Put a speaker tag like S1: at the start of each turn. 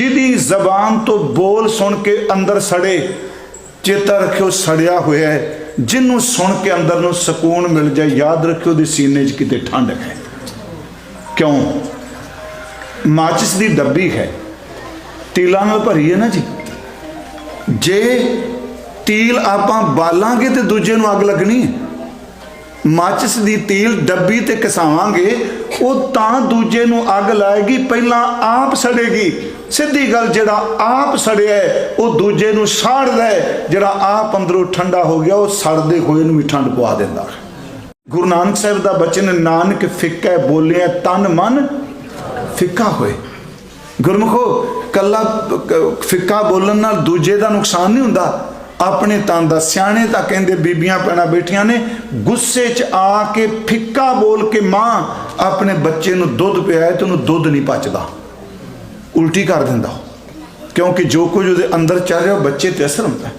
S1: ਜਿਹਦੀ ਜ਼ਬਾਨ ਤੋਂ ਬੋਲ ਸੁਣ ਕੇ ਅੰਦਰ ਸੜੇ, ਚੇਤਾ ਰੱਖਿਓ ਸੜਿਆ ਹੋਇਆ ਹੈ। ਜਿਹਨੂੰ ਸੁਣ ਕੇ ਅੰਦਰ ਨੂੰ ਸਕੂਨ ਮਿਲ ਜਾਏ, ਯਾਦ ਰੱਖਿਓ ਦੇ ਸੀਨੇ 'ਚ ਕਿਤੇ ਠੰਡ ਹੈ। ਕਿਉਂ? ਮਾਚਿਸ ਦੀ ਡੱਬੀ ਹੈ। ਤੀਲਾਂ ਨਾਲ ਭਰੀ ਹੈ ਨਾ ਜੀ। ਜੇ ਤੀਲ ਆਪਾਂ ਬਾਲਾਂਗੇ ਤੇ ਦੂਜੇ ਨੂੰ ਅੱਗ ਲੱਗਣੀ ਹੈ। ਮਾਚਿਸ ਦੀ ਤੀਲ ਡੱਬੀ ਤੇ ਕਸਾਵਾਂਗੇ, ਉਹ ਤਾਂ ਦੂਜੇ ਨੂੰ ਅੱਗ ਲਾਏਗੀ, ਪਹਿਲਾਂ ਆਪ ਸੜੇਗੀ। ਸਿੱਧੀ ਗੱਲ ਜਿਹੜਾ ਆਪ ਸੜਿਆ ਉਹ ਦੂਜੇ ਨੂੰ ਸਾੜਦਾ ਹੈ। ਜਿਹੜਾ ਆਪ ਅੰਦਰੋਂ ਠੰਡਾ ਹੋ ਗਿਆ, ਉਹ ਸੜਦੇ ਹੋਏ ਨੂੰ ਵੀ ਠੰਡ ਪਵਾ ਦਿੰਦਾ ਗੁਰੂ ਨਾਨਕ ਸਾਹਿਬ ਦਾ ਬਚਨ, ਨਾਨਕ ਫਿੱਕਾ ਬੋਲਿਆ, ਤਨ ਮਨ ਫਿੱਕਾ ਹੋਏ। ਗੁਰਮੁਖੋ, ਕੱਲਾ ਫਿੱਕਾ ਬੋਲਣ ਨਾਲ ਦੂਜੇ ਦਾ ਨੁਕਸਾਨ ਨਹੀਂ ਹੁੰਦਾ। ਆਪਣੇ ਤਨ ਦਾ ਸਿਆਣੇ ਤਾਂ ਕਹਿੰਦੇ ਬੀਬੀਆਂ ਪੈਣਾ ਬੈਠੀਆਂ ਨੇ, ਗੁੱਸੇ 'ਚ ਆ ਕੇ ਫਿੱਕਾ ਬੋਲ ਕੇ ਮਾਂ ਆਪਣੇ ਬੱਚੇ ਨੂੰ ਦੁੱਧ ਪਿਆਏ ਤੇ ਉਹਨੂੰ ਦੁੱਧ ਨਹੀਂ ਪਚਦਾ ਉਲਟੀ ਕਰ ਦਿੰਦਾ ਕਿਉਂਕਿ ਜੋ ਕੁਝ ਉਹਦੇ ਅੰਦਰ ਚੱਲ ਰਿਹਾ, ਉਹ ਬੱਚੇ ਤੇ ਅਸਰ ਹੁੰਦਾ ਹੈ।